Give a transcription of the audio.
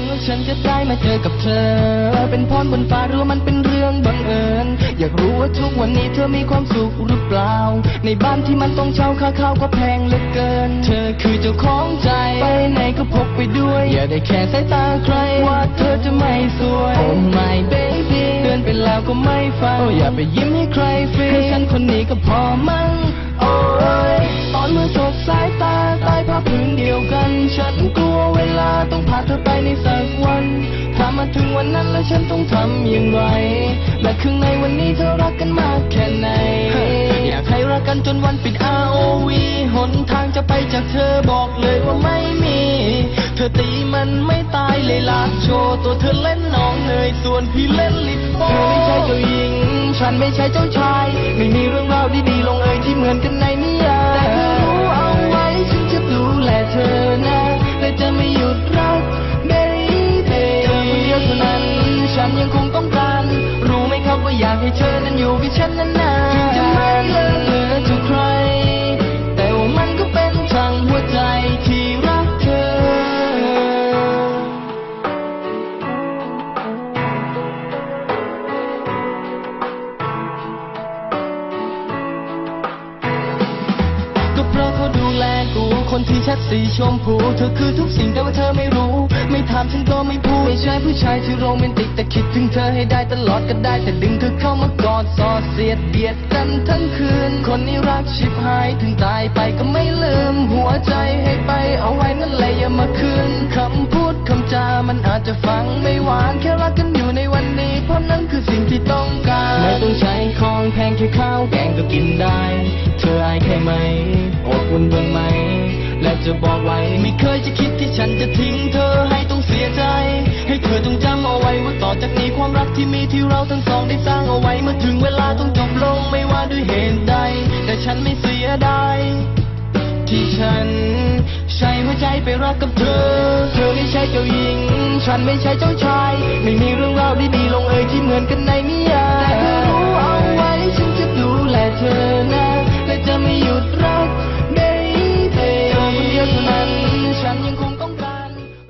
นว่าฉันจะได้มาเจอกับเธอ เป็นพรบนฟ้าหรือมันเป็นเรื่องบังเอิญ อยากรู้ว่าทุกวันนี้เธอมีความสุขหรือเปล่า ในบ้านที่มันต้องเช่าค่าข้าวก็แพงเหลือเกิน เธอคือเจ้าของใจ ไปไหนก็พกไปด้วย อย่าได้แค่สายตาใคร ว่าเธอจะไม่สวย Oh my baby เตือนไปแล้วก็ไม่ฟังโอ้อย่าไปยิ้มให้ใครฟรีแค่ฉันคนนี้ก็พอมั้ง มาถึงวันนั้นแล้วฉันต้องทำอย่างไรและข้างในวันนี้เธอรักกันมากแค่ไหน อยากให้รักกันจนวันปิด ROV หนทางจะไปจากเธอบอกเลยว่าไม่มี เธอตีมันไม่ตายเลยลากโชว์ตัวเธอเล่นน้องเนยส่วนพี่เล่นลิปโป้เธอไม่ใช่เจ้าหญิง ฉันไม่ใช่เจ้าชาย ไม่มีเรื่องราวดีๆลงเอยที่เหมือนกันในนิยาย ยังคงต้องการ รู้ไหมครับว่าอยากให้เธอนั้นอยู่กับฉันนานๆถึงจะไม่เลิกเหลือทุกใคร แต่ว่ามันก็เป็นทางหัวใจที่รักเธอ ก็เพราะเขาดูแลกูคนที่ชัดสีชมพู เธอคือทุกสิ่งแต่ว่าเธอไม่ ถามฉันก็ไม่พูดไม่ใช่ผู้ชายที่โรแมนติกแต่คิดถึงเธอให้ได้ตลอดก็ได้ แต่ดึงเธอเข้ามากอดสอดเสียดเบียดกันทั้งคืน คนนี้รักชิบหายถึงตายไปก็ไม่ลืม หัวใจให้ไปเอาไว้นั่นแหละอย่ามาคืนคำพูดคำจา มันอาจจะฟังไม่หวานแค่รักกันอยู่ในวันนี้ เพราะนั่นคือสิ่งที่ต้องการไม่ต้องใช้ของแพงแค่ข้าวแกงก็กินได้ เธออายแค่ไหมอดอุ่นบ้างไหม และจะบอกไว้ ไม่เคยจะคิดที่ฉันจะทิ้งเธอให้ต้องเสียใจ ให้เธอต้องจำเอาไว้ว่าต่อจากนี้ความรักที่มีที่เราทั้งสองได้สร้างเอาไว้เมื่อถึงเวลาต้องจบลงไม่ว่าด้วยเหตุใด แต่ฉันไม่เสียดายที่ฉัน ใช้หัวใจไปรักกับเธอ เธอไม่ใช่เจ้าหญิง ฉันไม่ใช่เจ้าชาย ไม่มีเรื่องราวดีๆลงเอยที่เหมือนกันในนิยาย